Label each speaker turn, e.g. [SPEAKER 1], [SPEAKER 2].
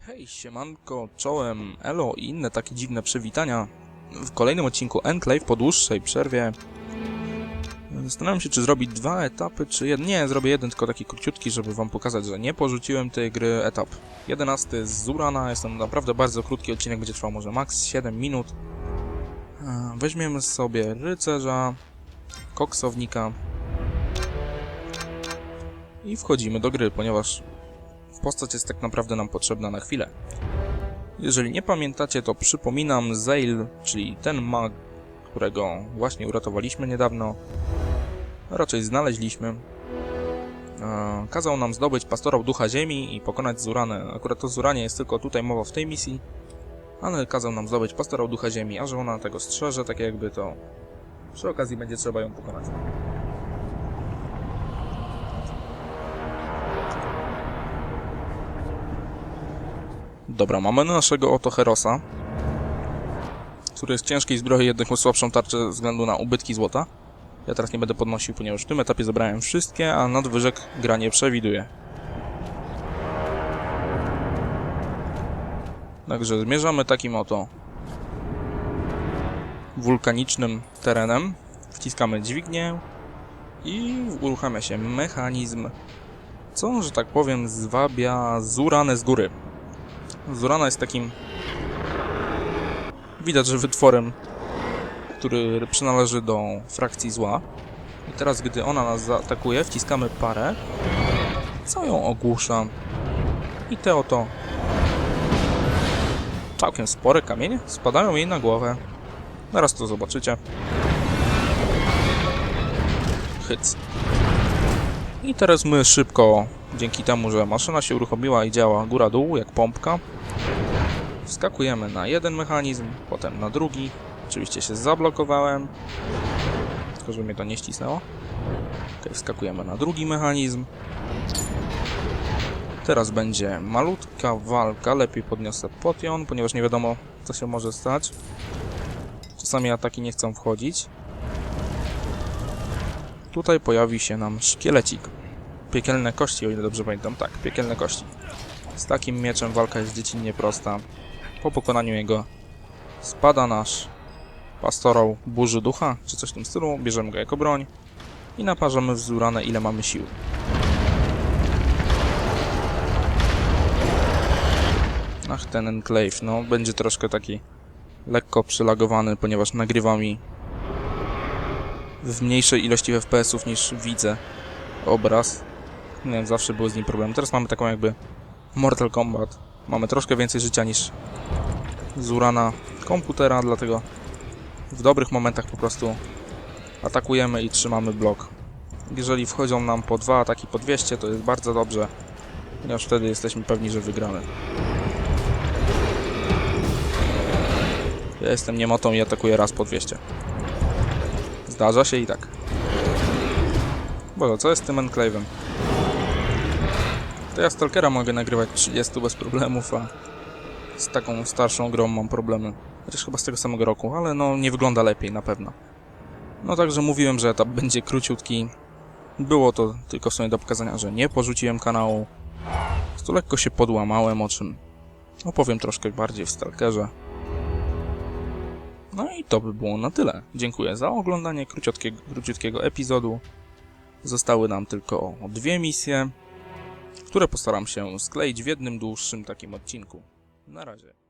[SPEAKER 1] Hej, siemanko, czołem, elo i inne takie dziwne przywitania. W kolejnym odcinku Enclave po dłuższej przerwie. Zastanawiam się, czy zrobić dwa etapy, czy jeden. Nie, zrobię jeden, tylko taki króciutki, żeby wam pokazać, że nie porzuciłem tej gry etap. 11 z Zurana, jest naprawdę bardzo krótki odcinek, będzie trwał może maks 7 minut. Weźmiemy sobie rycerza, koksownika i wchodzimy do gry, ponieważ postać jest tak naprawdę nam potrzebna na chwilę. Jeżeli nie pamiętacie, to przypominam Zail, czyli ten mag, którego właśnie uratowaliśmy niedawno, raczej znaleźliśmy. E, Kazał nam zdobyć pastorał Ducha Ziemi i pokonać Zuranę. Akurat to Zuranie jest tylko tutaj mowa w tej misji, ale kazał nam zdobyć pastorał Ducha Ziemi, a że ona tego strzeże, tak jakby to przy okazji będzie trzeba ją pokonać. Dobra, mamy naszego oto Herosa, który jest ciężkiej zbroi, jednak ma słabszą tarczę ze względu na ubytki złota. Ja teraz nie będę podnosił, ponieważ w tym etapie zebrałem wszystkie, a nadwyżek gra nie przewiduje. Także zmierzamy takim oto wulkanicznym terenem. Wciskamy dźwignię i uruchamia się mechanizm, co, że tak powiem, zwabia Zuranę z góry. Zurana jest takim. Widać, że wytworem, który przynależy do frakcji zła. I teraz, gdy ona nas zaatakuje, wciskamy parę, co ją ogłusza. I te oto całkiem spore kamienie spadają jej na głowę. Zaraz to zobaczycie. Hyc. I teraz my szybko, dzięki temu, że maszyna się uruchomiła i działa góra-dół, jak pompka, wskakujemy na jeden mechanizm, potem na drugi. Oczywiście się zablokowałem, tylko żeby mnie to nie ścisnęło. Ok, wskakujemy na drugi mechanizm. Teraz będzie malutka walka, lepiej podniosę potion, ponieważ nie wiadomo co się może stać. Czasami ataki nie chcą wchodzić. Tutaj pojawi się nam szkielecik. Piekielne kości, o ile dobrze pamiętam. Tak, piekielne kości. Z takim mieczem walka jest dziecinnie prosta. Po pokonaniu jego spada nasz pastorał burzy ducha, czy coś w tym stylu. Bierzemy go jako broń i naparzamy wzurane ile mamy sił. Ach, ten enclave, no będzie troszkę taki lekko przylagowany, ponieważ nagrywa mi w mniejszej ilości FPS-ów niż widzę obraz. Nie wiem, zawsze było z nim problem. Teraz mamy taką jakby Mortal Kombat. Mamy troszkę więcej życia niż z Urana komputera, dlatego w dobrych momentach po prostu atakujemy i trzymamy blok. Jeżeli wchodzą nam po dwa ataki po 200, to jest bardzo dobrze, ponieważ wtedy jesteśmy pewni, że wygramy. Ja jestem niemotą i atakuję raz po 200. Zdarza się i tak. Boże, co jest z tym enclave'em? To ja Stalkera mogę nagrywać 30 bez problemów, a z taką starszą grą mam problemy. Chociaż chyba z tego samego roku, ale no nie wygląda lepiej na pewno. No także mówiłem, że etap będzie króciutki. Było to tylko w sumie do pokazania, że nie porzuciłem kanału. Tu lekko się podłamałem, o czym opowiem troszkę bardziej w Stalkerze. No i to by było na tyle. Dziękuję za oglądanie króciutkiego, króciutkiego epizodu. Zostały nam tylko dwie misje, które postaram się skleić w jednym dłuższym takim odcinku. Na razie.